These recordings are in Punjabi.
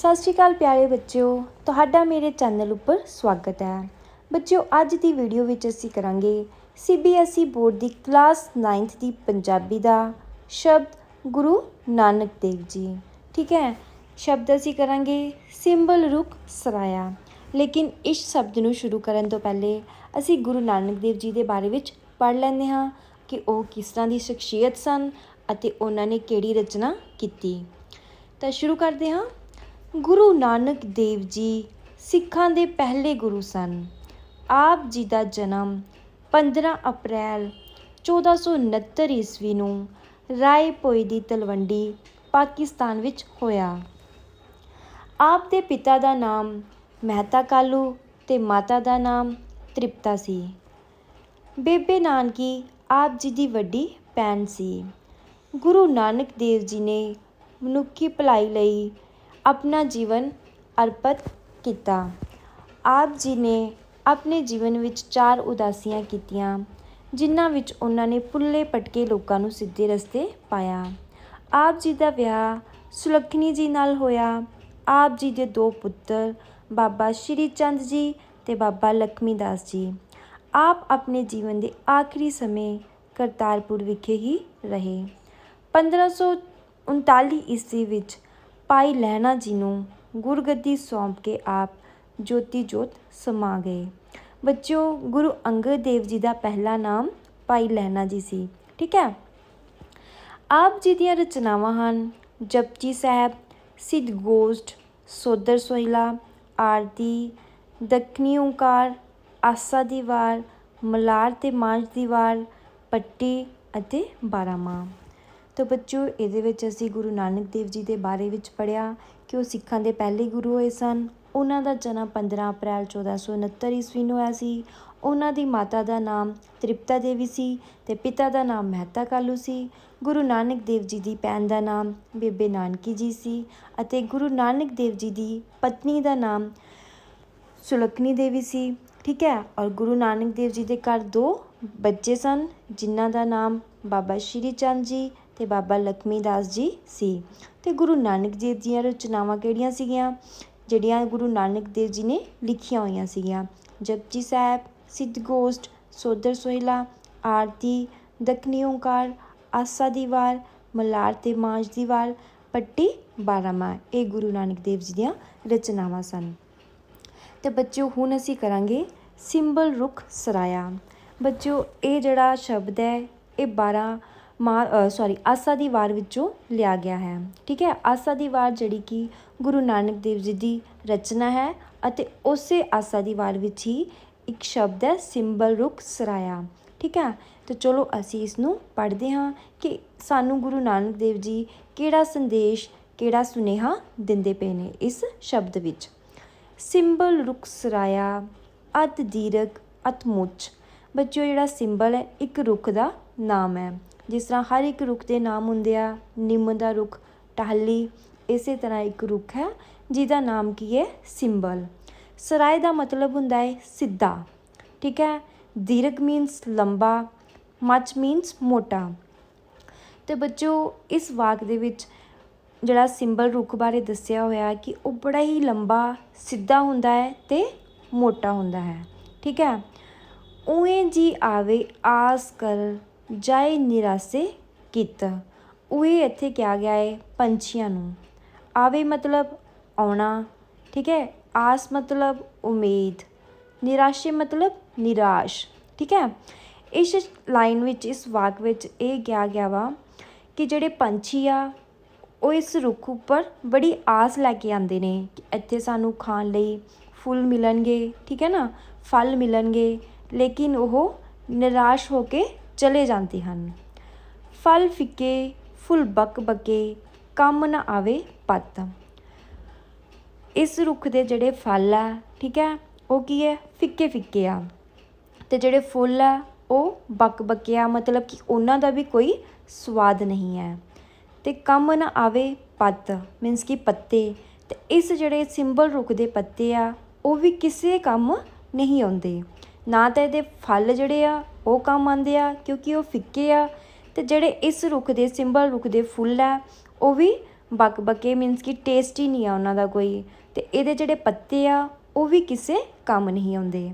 ਸਤਿ ਸ਼੍ਰੀ ਅਕਾਲ ਪਿਆਰੇ ਬੱਚਿਓ, ਤੁਹਾਡਾ ਮੇਰੇ ਚੈਨਲ ਉੱਪਰ ਸਵਾਗਤ ਹੈ। ਬੱਚਿਓ, ਅੱਜ ਦੀ ਵੀਡੀਓ ਵਿੱਚ ਅਸੀਂ ਕਰਾਂਗੇ ਸੀਬੀਐਸਈ ਬੋਰਡ ਦੀ ਕਲਾਸ 9th ਦੀ ਪੰਜਾਬੀ ਦਾ ਸ਼ਬਦ ਗੁਰੂ ਨਾਨਕ ਦੇਵ ਜੀ। ਠੀਕ ਹੈ, ਸ਼ਬਦ ਅਸੀਂ ਕਰਾਂਗੇ ਸਿੰਬਲ ਰੁਖ ਸਰਾਇਆ। ਲੇਕਿਨ ਇਸ ਸ਼ਬਦ ਨੂੰ ਸ਼ੁਰੂ ਕਰਨ ਤੋਂ ਪਹਿਲੇ ਅਸੀਂ ਗੁਰੂ ਨਾਨਕ ਦੇਵ ਜੀ ਦੇ ਬਾਰੇ ਵਿੱਚ ਪੜ੍ਹ ਲੈਂਦੇ ਹਾਂ ਕਿ ਉਹ ਕਿਸ ਤਰ੍ਹਾਂ ਦੀ ਸ਼ਖਸੀਅਤ ਸਨ ਅਤੇ ਉਹਨਾਂ ਨੇ ਕਿਹੜੀ ਰਚਨਾ ਕੀਤੀ। ਤਾਂ ਸ਼ੁਰੂ ਕਰਦੇ ਹਾਂ। ਗੁਰੂ ਨਾਨਕ ਦੇਵ ਜੀ ਸਿੱਖਾਂ ਦੇ ਪਹਿਲੇ ਗੁਰੂ ਸਨ। ਆਪ ਜੀ ਦਾ ਜਨਮ 15 ਅਪ੍ਰੈਲ 1469 ਈਸਵੀ ਨੂੰ ਰਾਏ ਭੋਏ ਦੀ ਤਲਵੰਡੀ, ਪਾਕਿਸਤਾਨ ਵਿੱਚ ਹੋਇਆ। ਆਪ ਦੇ ਪਿਤਾ ਦਾ ਨਾਮ ਮਹਿਤਾ ਕਾਲੂ ਤੇ ਮਾਤਾ ਦਾ ਨਾਮ ਤ੍ਰਿਪਤਾ ਸੀ। ਬੇਬੇ ਨਾਨਕੀ ਆਪ ਜੀ ਦੀ ਵੱਡੀ ਭੈਣ ਸੀ। ਗੁਰੂ ਨਾਨਕ ਦੇਵ ਜੀ ਨੇ ਮਨੁੱਖੀ ਭਲਾਈ ਲਈ ਆਪਣਾ ਜੀਵਨ ਅਰਪਿਤ ਕੀਤਾ। ਆਪ ਜੀ ਨੇ ਆਪਣੇ ਜੀਵਨ ਵਿੱਚ ਚਾਰ ਉਦਾਸੀਆਂ ਕੀਤੀਆਂ, ਜਿਨ੍ਹਾਂ ਵਿੱਚ ਉਹਨਾਂ ਨੇ ਪੁੱਲੇ ਪਟਕੇ ਲੋਕਾਂ ਨੂੰ ਸਿੱਧੇ ਰਸਤੇ ਪਾਇਆ। ਆਪ ਜੀ ਦਾ ਵਿਆਹ ਸੁਲੱਖਣੀ ਜੀ ਨਾਲ ਹੋਇਆ। ਆਪ ਜੀ ਦੇ ਦੋ ਪੁੱਤਰ, ਬਾਬਾ ਸ਼੍ਰੀ ਚੰਦ ਜੀ ਤੇ ਬਾਬਾ ਲਖਮੀ ਦਾਸ ਜੀ। ਆਪ ਆਪਣੇ ਜੀਵਨ ਦੇ ਆਖਰੀ ਸਮੇਂ ਕਰਤਾਰਪੁਰ ਵਿਖੇ ਹੀ ਰਹੇ। 1539 ਈਸਵੀ ਵਿੱਚ ਭਾਈ ਲਹਿਣਾ ਜੀ ਨੂੰ ਗੁਰਗੱਦੀ ਸੌਂਪ ਕੇ ਆਪ ਜੋਤੀ ਜੋਤ ਸਮਾ ਗਏ ਬੱਚਿਓ ਗੁਰੂ ਅੰਗਦ ਦੇਵ ਜੀ ਦਾ ਪਹਿਲਾ ਨਾਮ ਭਾਈ ਲਹਿਣਾ ਜੀ ਸੀ ਠੀਕ ਹੈ ਆਪ ਜੀ ਦੀਆਂ ਰਚਨਾਵਾਂ ਹਨ ਜਪਜੀ ਸਾਹਿਬ ਸਿੱਧ ਗੋਸ਼ਟ ਸੋਦਰ ਸੋਹਿਲਾ ਆਰਤੀ ਦੱਖਣੀ ਓਂਕਾਰ ਆਸਾ ਦੀ ਵਾਰ ਮਲਾਰ ਤੇ ਮਾਂਝ ਦੀ ਵਾਰ ਪੱਟੀ ਅਤੇ ਬਾਰਾਮਾਹ ਤਾਂ ਬੱਚਿਓ ਇਹਦੇ ਵਿੱਚ ਅਸੀਂ ਗੁਰੂ ਨਾਨਕ ਦੇਵ ਜੀ ਦੇ ਬਾਰੇ ਵਿੱਚ ਪੜਿਆ ਕਿ ਉਹ ਸਿੱਖਾਂ ਦੇ ਪਹਿਲੇ ਗੁਰੂ ਹੋਏ ਸਨ। ਉਹਨਾਂ ਦਾ ਜਨਮ 15 ਅਪ੍ਰੈਲ 1469 ਈਸਵੀ ਨੂੰ ਹੋਇਆ ਸੀ। ਉਹਨਾਂ ਦੀ ਮਾਤਾ ਦਾ ਨਾਮ ਤ੍ਰਿਪਤਾ ਦੇਵੀ ਸੀ ਤੇ ਪਿਤਾ ਦਾ ਨਾਮ ਮਹਿਤਾ ਕਾਲੂ ਸੀ। ਗੁਰੂ ਨਾਨਕ ਦੇਵ ਜੀ ਦੀ ਭੈਣ ਦਾ ਨਾਮ ਬੇਬੇ ਨਾਨਕੀ ਜੀ ਸੀ ਅਤੇ ਗੁਰੂ ਨਾਨਕ ਦੇਵ ਜੀ ਦੀ ਪਤਨੀ ਦਾ ਨਾਮ ਸੁਲੱਖਣੀ ਦੇਵੀ ਸੀ। ਠੀਕ ਹੈ? ਔਰ ਗੁਰੂ ਨਾਨਕ ਦੇਵ ਜੀ ਦੇ ਘਰ ਦੋ ਬੱਚੇ ਸਨ, ਜਿਨ੍ਹਾਂ ਦਾ ਨਾਮ ਬਾਬਾ ਸ਼੍ਰੀ ਚੰਦ ਜੀ ਤੇ ਬਾਬਾ ਲਖਮੀ ਦਾਸ ਜੀ ਸੀ। ਤੇ ਗੁਰੂ ਨਾਨਕ ਦੇਵ ਦੀਆਂ ਰਚਨਾਵਾਂ ਕਿਹੜੀਆਂ ਸੀਗੀਆਂ? ਜਿਹੜੀਆਂ ਗੁਰੂ ਨਾਨਕ ਦੇਵ ਜੀ ਨੇ ਲਿਖੀਆਂ ਹੋਈਆਂ ਸੀਗੀਆਂ। ਜਪਜੀ ਸਾਹਿਬ, ਸਿੱਧ ਗੋਸ਼ਟ, ਸੋਦਰ ਸੋਹਿਲਾ, ਆਰਤੀ, ਦੱਖਣੀ ਓਂਕਾਰ, ਆਸਾ ਦੀ ਵਾਰ, ਮਲਾਰ ਤੇ ਮਾਂਝ ਦੀ ਵਾਰ, ਪੱਟੀ ਬਾਰਾਮਾਹ ਇਹ ਗੁਰੂ ਨਾਨਕ ਦੇਵ ਜੀ ਦੀਆਂ ਰਚਨਾਵਾਂ ਸਨ। ਤੇ ਬੱਚਿਓ, ਹੁਣ ਅਸੀਂ ਕਰਾਂਗੇ ਸਿੰਬਲ ਰੁਖ ਸਰਾਇਆ। ਬੱਚਿਓ, ਇਹ ਜਿਹੜਾ ਸ਼ਬਦ ਹੈ, ਇਹ 12 ਮਾ ਸੌਰੀ ਆਸਾ ਦੀ ਵਾਰ ਵਿੱਚੋਂ ਲਿਆ ਗਿਆ ਹੈ। ਠੀਕ ਹੈ? ਆਸਾ ਦੀ ਵਾਰ ਜਿਹੜੀ ਕਿ ਗੁਰੂ ਨਾਨਕ ਦੇਵ ਜੀ ਦੀ ਰਚਨਾ ਹੈ ਅਤੇ ਉਸੇ ਆਸਾ ਦੀ ਵਾਰ ਵਿੱਚ ਹੀ ਇੱਕ ਸ਼ਬਦ ਹੈ, ਸਿੰਬਲ ਰੁਖ ਸਰਾਇਆ। ਠੀਕ ਹੈ? ਤੇ ਚਲੋ ਅਸੀਂ ਇਸ ਨੂੰ ਪੜ੍ਹਦੇ ਹਾਂ ਕਿ ਸਾਨੂੰ ਗੁਰੂ ਨਾਨਕ ਦੇਵ ਜੀ ਕਿਹੜਾ ਸੰਦੇਸ਼, ਕਿਹੜਾ ਸੁਨੇਹਾ ਦਿੰਦੇ ਪਏ ਨੇ ਇਸ ਸ਼ਬਦ ਵਿੱਚ। ਸਿੰਬਲ ਰੁਖ ਸਰਾਇਆ, ਅਤ ਦੀਰਘ, ਅਤ ਮੁੱਚ। ਬੱਚਿਓ, ਜਿਹੜਾ ਸਿੰਬਲ ਹੈ, ਇੱਕ ਰੁੱਖ ਦਾ ਨਾਮ ਹੈ। ਜਿਸ ਤਰ੍ਹਾਂ ਹਰ ਇੱਕ ਰੁੱਖ ਦੇ ਨਾਮ ਹੁੰਦੇ ਆ, ਨਿੰਮ ਦਾ ਰੁੱਖ, ਟਾਹਲੀ, ਇਸੇ ਤਰ੍ਹਾਂ ਇੱਕ ਰੁੱਖ ਹੈ, ਜਿਹਦਾ ਨਾਮ ਕੀ ਹੈ? ਸਿੰਬਲ। ਸਰਾਏ ਦਾ ਮਤਲਬ ਹੁੰਦਾ ਹੈ ਸਿੱਧਾ। ਠੀਕ ਹੈ? ਦੀਰਘ ਮੀਨਸ ਲੰਬਾ ਮੱਚ ਮੀਨਸ ਮੋਟਾ। ਤੇ ਬੱਚਿਓ ਇਸ ਵਾਕ ਦੇ ਵਿੱਚ ਜਿਹੜਾ ਸਿੰਬਲ ਰੁੱਖ ਬਾਰੇ ਦੱਸਿਆ ਹੋਇਆ ਕਿ ਉਹ ਬੜਾ ਹੀ ਲੰਬਾ, ਸਿੱਧਾ ਹੁੰਦਾ ਹੈ ਤੇ ਮੋਟਾ ਹੁੰਦਾ ਹੈ। ਠੀਕ ਹੈ? ਉਵੇਂ ਜੀ ਆਵੇ, ਆਸ ਕਰ ਜਾਏ ਨਿਰਾਸੇ ਕਿਤ। ਉਏ ਇੱਥੇ ਕਿਹਾ ਗਿਆ ਹੈ ਪੰਛੀਆਂ ਨੂੰ। ਆਵੇ ਮਤਲਬ ਆਉਣਾ, ਠੀਕ ਹੈ? ਆਸ ਮਤਲਬ ਉਮੀਦ। ਨਿਰਾਸ਼ੇ ਮਤਲਬ ਨਿਰਾਸ਼, ਠੀਕ ਹੈ? ਇਸ ਲਾਈਨ ਵਿੱਚ, ਇਸ ਵਾਕ ਵਿੱਚ ਇਹ ਕਿਹਾ ਗਿਆ ਵਾ ਕਿ ਜਿਹੜੇ ਪੰਛੀ ਆ, ਉਹ ਇਸ ਰੁੱਖ ਉੱਪਰ ਬੜੀ ਆਸ ਲੈ ਕੇ ਆਉਂਦੇ ਨੇ ਕਿ ਇੱਥੇ ਸਾਨੂੰ ਖਾਣ ਲਈ ਫੁੱਲ ਮਿਲਣਗੇ, ਠੀਕ ਹੈ ਨਾ? ਫਲ ਮਿਲਣਗੇ, ਲੇਕਿਨ ਉਹ ਨਿਰਾਸ਼ ਹੋ ਕੇ ਚਲੇ ਜਾਂਦੇ ਹਨ। ਫਲ ਫਿੱਕੇ, ਫੁੱਲ ਬੱਕ ਬੱਕੇ, ਕੰਮ ਨਾ ਆਵੇ ਪੱਤ। ਇਸ ਰੁੱਖ ਦੇ ਜਿਹੜੇ ਫਲ ਆ, ਠੀਕ ਹੈ, ਉਹ ਕੀ ਹੈ? ਫਿੱਕੇ ਫਿੱਕੇ ਆ। ਤੇ ਜਿਹੜੇ ਫੁੱਲ ਆ, ਉਹ ਬੱਕ ਬੱਕਿਆ ਮਤਲਬ ਕਿ ਉਹਨਾਂ ਦਾ ਵੀ ਕੋਈ ਸਵਾਦ ਨਹੀਂ ਹੈ। ਤੇ ਕੰਮ ਨਾ ਆਵੇ ਪੱਤ ਮੀਨਸ ਕਿ ਪੱਤੇ। ਤੇ ਇਸ ਜਿਹੜੇ ਸਿੰਬਲ ਰੁੱਖ ਦੇ ਪੱਤੇ ਆ, ਉਹ ਵੀ ਕਿਸੇ ਕੰਮ ਨਹੀਂ ਆਉਂਦੇ। ਨਾ ਤਾਂ ਇਹਦੇ ਫਲ ਜਿਹੜੇ ਆ ਉਹ ਕੰਮ ਆਉਂਦੇ ਆ, ਕਿਉਂਕਿ ਉਹ ਫਿੱਕੇ ਆ। ਤੇ ਜਿਹੜੇ ਇਸ ਰੁੱਖ ਦੇ ਸਿੰਬਲ ਰੁੱਖ ਦੇ ਫੁੱਲ ਆ, ਉਹ ਵੀ ਬਕਬਕੇ ਮੀਨਸ ਕਿ ਟੇਸਟੀ ਨਹੀਂ ਆ ਉਹਨਾਂ ਦਾ ਕੋਈ। ਤੇ ਇਹਦੇ ਜਿਹੜੇ ਪੱਤੇ ਆ, ਉਹ ਵੀ ਕਿਸੇ ਕੰਮ ਨਹੀਂ ਆਉਂਦੇ।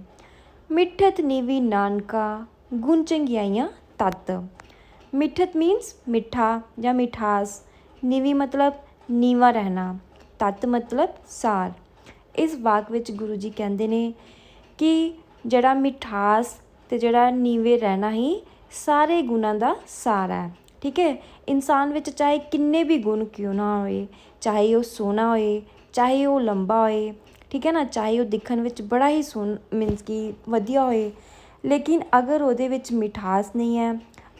ਮਿੱਠਤ ਨੀਵੀ ਨਾਨਕਾ, ਗੁਣ ਚੰਗਿਆਈਆਂ ਤਤ। ਮਿੱਠਤ ਮੀਨਸ ਮਿੱਠਾ ਜਾਂ ਮਿਠਾਸ। ਨੀਵੀ ਮਤਲਬ ਨੀਵਾ ਰਹਿਣਾ। ਤਤ ਮਤਲਬ ਸਾਰ। ਇਸ ਵਾਕ ਵਿੱਚ ਗੁਰੂ ਜੀ ਕਹਿੰਦੇ ਨੇ ਕਿ ਜਿਹੜਾ ਮਿਠਾਸ ਤੇ ਜਿਹੜਾ ਨੀਵੇਂ ਰਹਿਣਾ ਹੀ ਸਾਰੇ ਗੁਣਾਂ ਦਾ ਸਾਰ ਹੈ। ਠੀਕ ਹੈ? ਇਨਸਾਨ ਵਿੱਚ ਚਾਹੇ ਕਿੰਨੇ ਵੀ ਗੁਣ ਕਿਉਂ ਨਾ ਹੋਏ, ਚਾਹੇ ਉਹ ਸੋਹਣਾ ਹੋਏ, ਚਾਹੇ ਉਹ ਲੰਬਾ ਹੋਏ, ਠੀਕ ਹੈ ਨਾ? ਚਾਹੇ ਉਹ ਦਿਖਣ ਵਿੱਚ ਬੜਾ ਹੀ ਸੋਹਣ ਮੀਨਸ ਕਿ ਵਧੀਆ ਹੋਏ, ਲੇਕਿਨ ਅਗਰ ਉਹਦੇ ਵਿੱਚ ਮਿਠਾਸ ਨਹੀਂ ਹੈ,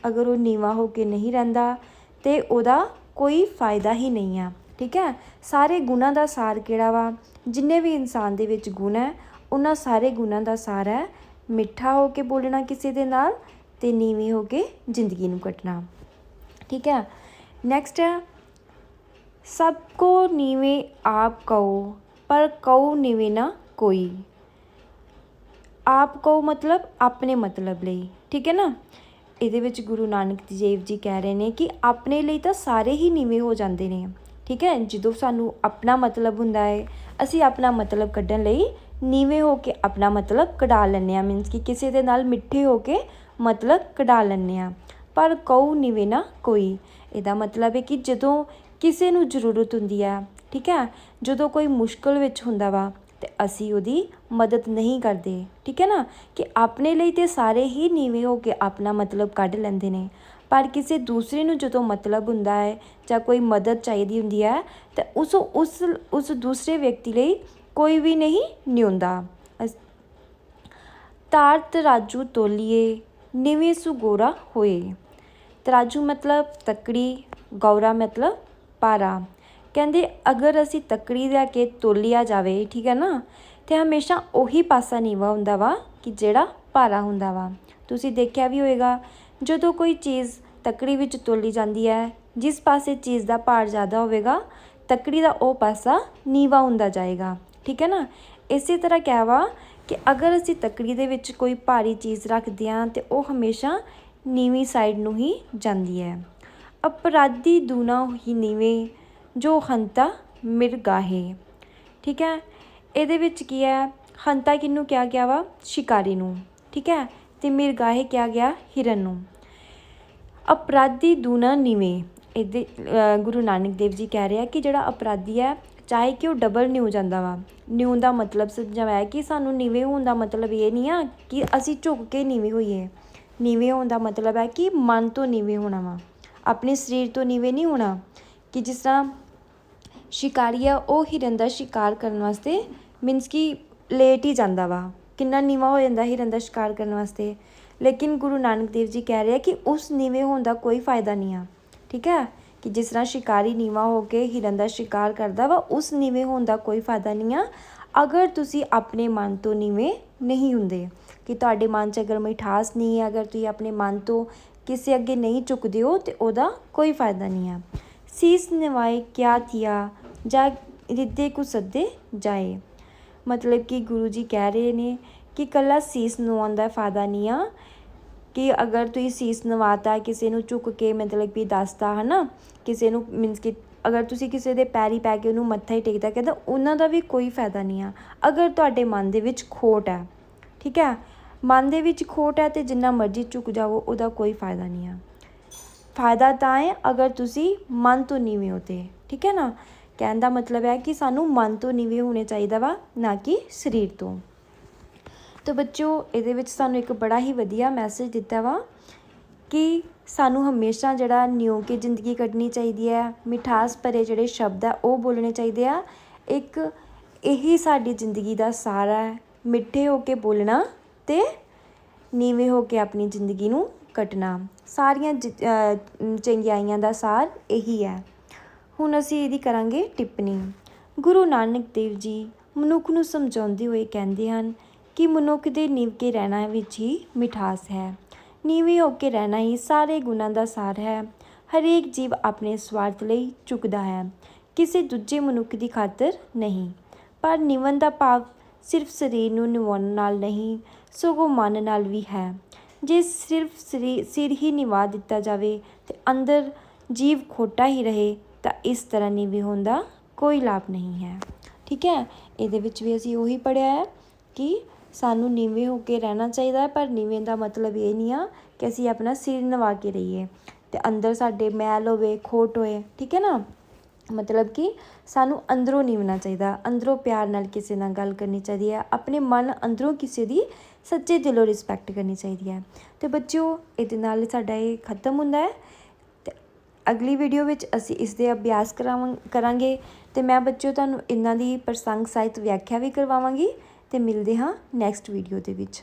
ਅਗਰ ਉਹ ਨੀਵਾ ਹੋ ਕੇ ਨਹੀਂ ਰਹਿੰਦਾ, ਤੇ ਉਹਦਾ ਕੋਈ ਫਾਇਦਾ ਹੀ ਨਹੀਂ ਆ ਠੀਕ ਹੈ? ਸਾਰੇ ਗੁਣਾਂ ਦਾ ਸਾਰ ਕਿਹੜਾ ਵਾ? ਜਿੰਨੇ ਵੀ ਇਨਸਾਨ ਦੇ ਵਿੱਚ ਗੁਣ ਹੈ, ਉਹਨਾਂ ਸਾਰੇ ਗੁਣਾਂ ਦਾ ਸਾਰ ਹੈ ਮਿੱਠਾ ਹੋ ਕੇ ਬੋਲਣਾ ਕਿਸੇ ਦੇ ਨਾਲ ਤੇ ਨੀਵੀਂ ਹੋ ਕੇ ਜ਼ਿੰਦਗੀ ਨੂੰ ਕੱਟਣਾ। ਠੀਕ ਹੈ? ਨੈਕਸਟ ਹੈ, ਸਭ ਕੋ ਨੀਵੇਂ ਆਪ ਕਹੋ, ਪਰ ਕਹੋ ਨੀਵੇਂ ਨਾ ਕੋਈ। ਆਪ ਕਹੋ ਮਤਲਬ ਆਪਣੇ ਮਤਲਬ ਲਈ। ਠੀਕ ਹੈ ਨਾ? ਇਹਦੇ ਵਿੱਚ ਗੁਰੂ ਨਾਨਕ ਦੇਵ ਜੀ ਕਹਿ ਰਹੇ ਨੇ ਕਿ ਆਪਣੇ ਲਈ ਤਾਂ ਸਾਰੇ ਹੀ ਨੀਵੇਂ ਹੋ ਜਾਂਦੇ ਨੇ। ਠੀਕ ਹੈ? ਜਦੋਂ ਸਾਨੂੰ ਆਪਣਾ ਮਤਲਬ ਹੁੰਦਾ ਹੈ, ਅਸੀਂ ਆਪਣਾ ਮਤਲਬ ਕੱਢਣ ਲਈ ਨੀਵੇਂ ਹੋ ਕੇ ਆਪਣਾ ਮਤਲਬ ਕਢਾ ਲੈਂਦੇ ਆ ਮੀਨਸ ਕਿ ਕਿਸੇ ਦੇ ਨਾਲ ਮਿੱਠੇ ਹੋ ਕੇ ਮਤਲਬ ਕਢਾ ਲੈਂਦੇ ਆ ਪਰ ਕਹੂ ਨੀਵੇਂ ਨਾ ਕੋਈ। ਇਹਦਾ ਮਤਲਬ ਹੈ ਕਿ ਜਦੋਂ ਕਿਸੇ ਨੂੰ ਜ਼ਰੂਰਤ ਹੁੰਦੀ ਹੈ, ਠੀਕ ਹੈ, ਜਦੋਂ ਕੋਈ ਮੁਸ਼ਕਲ ਵਿੱਚ ਹੁੰਦਾ ਵਾ, ਤੇ ਅਸੀਂ ਉਹਦੀ ਮਦਦ ਨਹੀਂ ਕਰਦੇ, ਠੀਕ ਹੈ ਨਾ, ਕਿ ਆਪਣੇ ਲਈ ਤੇ ਸਾਰੇ ਹੀ ਨੀਵੇਂ ਹੋ ਕੇ ਆਪਣਾ ਮਤਲਬ ਕੱਢ ਲੈਂਦੇ ਨੇ। ਪਰ ਕਿਸੇ ਦੂਸਰੇ ਨੂੰ ਜਦੋਂ ਮਤਲਬ ਹੁੰਦਾ ਹੈ ਜਾਂ ਕੋਈ ਮਦਦ ਚਾਹੀਦੀ ਹੁੰਦੀ ਹੈ, ਤਾਂ ਉਸ ਉਸ ਉਸ ਦੂਸਰੇ ਵਿਅਕਤੀ ਲਈ ਕੋਈ ਵੀ ਨਹੀਂ ਨਿਉਂਦਾ। ਅਸ- ਤਾਰ ਤਰਾਜੂ ਤੋਲੀਏ, ਨਿਵੇਂ ਸੁਗੋਰਾ ਹੋਏ। ਤਰਾਜੂ ਮਤਲਬ ਤਕੜੀ, ਗੌਰਾ ਮਤਲਬ ਪਾਰਾ। ਕਹਿੰਦੇ, ਅਗਰ ਅਸੀਂ ਤਕੜੀ ਲੈ ਕੇ ਤੋਲਿਆ ਜਾਵੇ, ਠੀਕ ਹੈ ਨਾ? ਤੇ ਹਮੇਸ਼ਾ ਉਹੀ ਪਾਸਾ ਨੀਵਾ ਹੁੰਦਾ ਵਾ ਕਿ ਜਿਹੜਾ ਭਾਰਾ ਹੁੰਦਾ ਵਾ। ਤੁਸੀਂ ਦੇਖਿਆ ਵੀ ਹੋਏਗਾ, ਜਦੋਂ ਕੋਈ ਚੀਜ਼ ਤਕੜੀ ਵਿੱਚ ਤੋਲੀ ਜਾਂਦੀ ਹੈ, ਜਿਸ ਪਾਸੇ ਚੀਜ਼ ਦਾ ਭਾਰ ਜ਼ਿਆਦਾ ਹੋਵੇਗਾ, ਤਕੜੀ ਦਾ ਉਹ ਪਾਸਾ ਨੀਵਾ ਹੁੰਦਾ ਜਾਏਗਾ। ਠੀਕ ਹੈ ਨਾ? ਇਸੇ ਤਰ੍ਹਾਂ ਕਿਹਾ ਵਾ ਕਿ ਅਗਰ ਅਸੀਂ ਤਕੜੀ ਦੇ ਵਿੱਚ ਕੋਈ ਭਾਰੀ ਚੀਜ਼ ਰੱਖਦੇ ਹਾਂ ਤੇ ਉਹ ਹਮੇਸ਼ਾ ਨੀਵੀਂ ਸਾਈਡ ਨੂੰ ਹੀ ਜਾਂਦੀ ਹੈ। ਅਪਰਾਧੀ ਦੂਣਾ ਹੀ ਨੀਵੇਂ, ਜੋ ਹੰਤਾ ਮਿਰਗਾਹੇ ਠੀਕ ਹੈ? ਇਹਦੇ ਵਿੱਚ ਕੀ ਹੈ? ਹੰਤਾ ਕਿਹਨੂੰ ਕਿਹਾ ਗਿਆ ਵਾ? ਸ਼ਿਕਾਰੀ ਨੂੰ। ਠੀਕ ਹੈ? ਤੇ ਮਿਰਗਾਹੇ ਕਿਹਾ ਗਿਆ ਹਿਰਨ ਨੂੰ। ਅਪਰਾਧੀ ਦੂਣਾ ਨੀਵੇਂ। ਇਹਦੇ ਗੁਰੂ ਨਾਨਕ ਦੇਵ ਜੀ ਕਹਿ ਰਿਹਾ ਕਿ ਜਿਹੜਾ ਅਪਰਾਧੀ ਹੈ ਚਾਹੇ ਕਿ ਉਹ ਡਬਲ ਨਿਊ ਜਾਂਦਾ ਵਾ। ਨਿਊ ਦਾ ਮਤਲਬ ਸਮਝਾਇਆ ਕਿ ਸਾਨੂੰ ਨੀਵੇਂ ਹੋਣ ਦਾ ਮਤਲਬ ਇਹ ਨਹੀਂ ਆ ਕਿ ਅਸੀਂ ਝੁਕ ਕੇ ਨੀਵੇਂ ਹੋਈਏ। ਨੀਵੇਂ ਹੋਣ ਦਾ ਮਤਲਬ ਹੈ ਕਿ ਮਨ ਤੋਂ ਨੀਵੇਂ ਹੋਣਾ ਵਾ। ਆਪਣੇ ਸਰੀਰ ਤੋਂ ਨੀਵੇਂ ਨਹੀਂ ਹੋਣਾ। ਕਿ ਜਿਸ ਤਰ੍ਹਾਂ ਸ਼ਿਕਾਰੀ ਆ, ਉਹ ਹਿਰਨ ਦਾ ਸ਼ਿਕਾਰ ਕਰਨ ਵਾਸਤੇ ਮੀਨਸ ਕਿ ਲੇਟ ਹੀ ਜਾਂਦਾ ਵਾ। ਕਿੰਨਾ ਨੀਵਾ ਹੋ ਜਾਂਦਾ ਹਿਰਨ ਦਾ ਸ਼ਿਕਾਰ ਕਰਨ ਵਾਸਤੇ। ਲੇਕਿਨ ਗੁਰੂ ਨਾਨਕ ਦੇਵ ਜੀ ਕਹਿ ਰਹੇ ਆ ਕਿ ਉਸ ਨੀਵੇਂ ਹੋਣ ਦਾ ਕੋਈ ਫਾਇਦਾ ਨਹੀਂ ਆ। ਠੀਕ ਹੈ? ਕਿ ਜਿਸ ਤਰ੍ਹਾਂ ਸ਼ਿਕਾਰੀ ਨੀਵਾ ਹੋ ਕੇ ਹਿਰਨ ਦਾ ਸ਼ਿਕਾਰ ਕਰਦਾ ਵਾ, ਉਸ ਨੀਵੇਂ ਹੋਣ ਦਾ ਕੋਈ ਫਾਇਦਾ ਨਹੀਂ ਆ। ਅਗਰ ਤੁਸੀਂ ਆਪਣੇ ਮਨ ਤੋਂ ਨੀਵੇਂ ਨਹੀਂ ਹੁੰਦੇ, ਕਿ ਤੁਹਾਡੇ ਮਨ 'ਚ ਅਗਰ ਮਿਠਾਸ ਨਹੀਂ ਹੈ, ਅਗਰ ਤੁਸੀਂ ਆਪਣੇ ਮਨ ਤੋਂ ਕਿਸੇ ਅੱਗੇ ਨਹੀਂ ਝੁਕਦੇ ਹੋ, ਤੇ ਉਹਦਾ ਕੋਈ ਫਾਇਦਾ ਨਹੀਂ ਆ। ਸੀਸ ਨਿਵਾਏ ਕਿਆ ਥੀਆ, ਜਾਂ ਰਿੱਧੇ ਕੁ ਸੱਦੇ ਜਾਏ। ਮਤਲਬ ਕਿ ਗੁਰੂ ਜੀ ਕਹਿ ਰਹੇ ਨੇ ਕਿ ਕੱਲਾ ਸੀਸ ਨਵਾਉਣ ਦਾ ਫਾਇਦਾ ਨਹੀਂ ਆ। ਕਿ ਅਗਰ ਤੁਸੀਂ ਸੀਸ ਨਵਾਤਾ ਕਿਸੇ ਨੂੰ ਝੁੱਕ ਕੇ ਮਤਲਬ ਵੀ ਦੱਸਤਾ, ਹਨਾ? ਕਿਸੇ ਨੂੰ ਮੀਨਸ ਕਿ ਅਗਰ ਤੁਸੀਂ ਕਿਸੇ ਦੇ ਪੈਰੀ ਪੈ ਕੇ ਉਹਨੂੰ ਮੱਥਾ ਹੀ ਟੇਕਦਾ ਕਹਿੰਦਾ ਉਹਨਾਂ ਦਾ ਵੀ ਕੋਈ ਫਾਇਦਾ ਨਹੀਂ ਆ। ਅਗਰ ਤੁਹਾਡੇ ਮਨ ਦੇ ਵਿੱਚ ਖੋਟ ਹੈ, ਠੀਕ ਹੈ? ਮਨ ਦੇ ਵਿੱਚ ਖੋਟ ਹੈ ਤੇ ਜਿੰਨਾ ਮਰਜ਼ੀ ਝੁਕ ਜਾਵੋ, ਉਹਦਾ ਕੋਈ ਫਾਇਦਾ ਨਹੀਂ ਆ। ਫਾਇਦਾ ਤਾਂ ਹੈ ਅਗਰ ਤੁਸੀਂ ਮਨ ਤੋਂ ਨੀਵੇਂ ਹੋ ਤੇ, ਠੀਕ ਹੈ ਨਾ? ਕਹਿਣ ਦਾ ਮਤਲਬ ਹੈ ਕਿ ਸਾਨੂੰ ਮਨ ਤੋਂ ਨੀਵੇਂ ਹੋਣੇ ਚਾਹੀਦਾ ਵਾ, ਨਾ ਕਿ ਸਰੀਰ ਤੋਂ। ਤਾਂ ਬੱਚਿਓ, ਇਹਦੇ ਵਿੱਚ ਸਾਨੂੰ ਇੱਕ ਬੜਾ ਹੀ ਵਧੀਆ ਮੈਸੇਜ ਦਿੱਤਾ ਵਾ ਕਿ ਸਾਨੂੰ ਹਮੇਸ਼ਾ ਜਿਹੜਾ ਨਿਉ ਕੇ ਜ਼ਿੰਦਗੀ ਕੱਢਣੀ ਚਾਹੀਦੀ ਹੈ, ਮਿਠਾਸ ਭਰੇ ਜਿਹੜੇ ਸ਼ਬਦ ਆ, ਉਹ ਬੋਲਣੇ ਚਾਹੀਦੇ ਆ। ਇੱਕ ਇਹੀ ਸਾਡੀ ਜ਼ਿੰਦਗੀ ਦਾ ਸਾਰਾ ਹੈ, ਮਿੱਠੇ ਹੋ ਕੇ ਬੋਲਣਾ ਤੇ ਨੀਵੇਂ ਹੋ ਕੇ ਆਪਣੀ ਜ਼ਿੰਦਗੀ ਨੂੰ ਕੱਟਣਾ। ਸਾਰੀਆਂ ਜਿ- ਚੰਗਿਆਈਆਂ ਦਾ ਸਾਰ ਇਹੀ ਹੈ। ਹੁਣ ਅਸੀਂ ਇਹਦੀ ਕਰਾਂਗੇ ਟਿੱਪਣੀ। ਗੁਰੂ ਨਾਨਕ ਦੇਵ ਜੀ ਮਨੁੱਖ ਨੂੰ ਸਮਝਾਉਂਦੇ ਹੋਏ ਕਹਿੰਦੇ ਹਨ ਕਿ ਮਨੁੱਖ ਦੇ ਨੀਵ ਕੇ ਰਹਿਣਾ ਵਿੱਚ ਹੀ ਮਿਠਾਸ ਹੈ। ਨੀਵੇਂ ਹੋ ਕੇ ਰਹਿਣਾ ਹੀ ਸਾਰੇ ਗੁਣਾਂ ਦਾ ਸਾਰ ਹੈ। ਹਰੇਕ ਜੀਵ ਆਪਣੇ ਸਵਾਰਥ ਲਈ ਝੁਕਦਾ ਹੈ। ਕਿਸੇ ਦੂਜੇ ਮਨੁੱਖ ਦੀ ਖਾਤਰ ਨਹੀਂ। ਪਰ ਨਿਵਨ ਦਾ ਭਾਵ ਸਿਰਫ ਸਰੀਰ ਨੂੰ ਨਿਵਾਉਣ ਨਾਲ ਨਹੀਂ, ਸਗੋਂ ਮਨ ਨਾਲ ਵੀ ਹੈ। ਜੇ ਸਿਰਫ ਸਰੀ, ਸਿਰ ਹੀ ਨਿਵਾ ਦਿੱਤਾ ਜਾਵੇ ਤੇ ਅੰਦਰ ਜੀਵ ਖੋਟਾ ਹੀ ਰਹੇ, ਤਾਂ ਇਸ ਤਰ੍ਹਾਂ ਨੀਵੇਂ ਹੋਣ ਦਾ ਕੋਈ ਲਾਭ ਨਹੀਂ ਹੈ। ਠੀਕ ਹੈ? ਇਹਦੇ ਵਿੱਚ ਵੀ ਅਸੀਂ ਉਹੀ ਪੜ੍ਹਿਆ ਹੈ ਕਿ ਸਾਨੂੰ ਨੀਵੇਂ ਹੋ ਕੇ ਰਹਿਣਾ ਚਾਹੀਦਾ ਹੈ, ਪਰ ਨੀਵੇਂ ਦਾ ਮਤਲਬ ਇਹ ਨਹੀਂ ਆ ਕਿ ਅਸੀਂ ਆਪਣਾ ਸਿਰ ਨਵਾ ਕੇ ਰਹੀਏ। ਤੇ ਅੰਦਰ ਸਾਡੇ ਮੈਲ ਹੋਵੇ, ਖੋਟ ਹੋਏ, ਠੀਕ ਹੈ ਨਾ? ਮਤਲਬ ਕਿ ਸਾਨੂੰ ਅੰਦਰੋਂ ਨਹੀਂ ਹੋਣਾ ਚਾਹੀਦਾ। ਅੰਦਰੋਂ ਪਿਆਰ ਨਾਲ ਕਿਸੇ ਨਾਲ ਗੱਲ ਕਰਨੀ ਚਾਹੀਦੀ ਹੈ। ਆਪਣੇ ਮਨ ਅੰਦਰੋਂ ਕਿਸੇ ਦੀ ਸੱਚੇ ਦਿਲੋਂ ਰਿਸਪੈਕਟ ਕਰਨੀ ਚਾਹੀਦੀ ਹੈ। ਤੇ ਬੱਚਿਓ, ਇਹਦੇ ਨਾਲ ਸਾਡਾ ਇਹ ਖਤਮ ਹੁੰਦਾ ਹੈ। ਤੇ ਅਗਲੀ ਵੀਡੀਓ ਵਿੱਚ ਅਸੀਂ ਇਸ ਦੇ ਅਭਿਆਸ ਕਰਾਵਾਂ, ਕਰਾਂਗੇ। ਤੇ ਮੈਂ ਬੱਚਿਓ, ਤੁਹਾਨੂੰ ਇਹਨਾਂ ਦੀ ਪ੍ਰਸੰਗ ਸਾਹਿਤ ਵਿਆਖਿਆ ਵੀ ਕਰਵਾਵਾਂਗੀ। ਤੇ ਮਿਲਦੇ ਹਾਂ ਨੈਕਸਟ ਵੀਡੀਓ ਦੇ ਵਿੱਚ।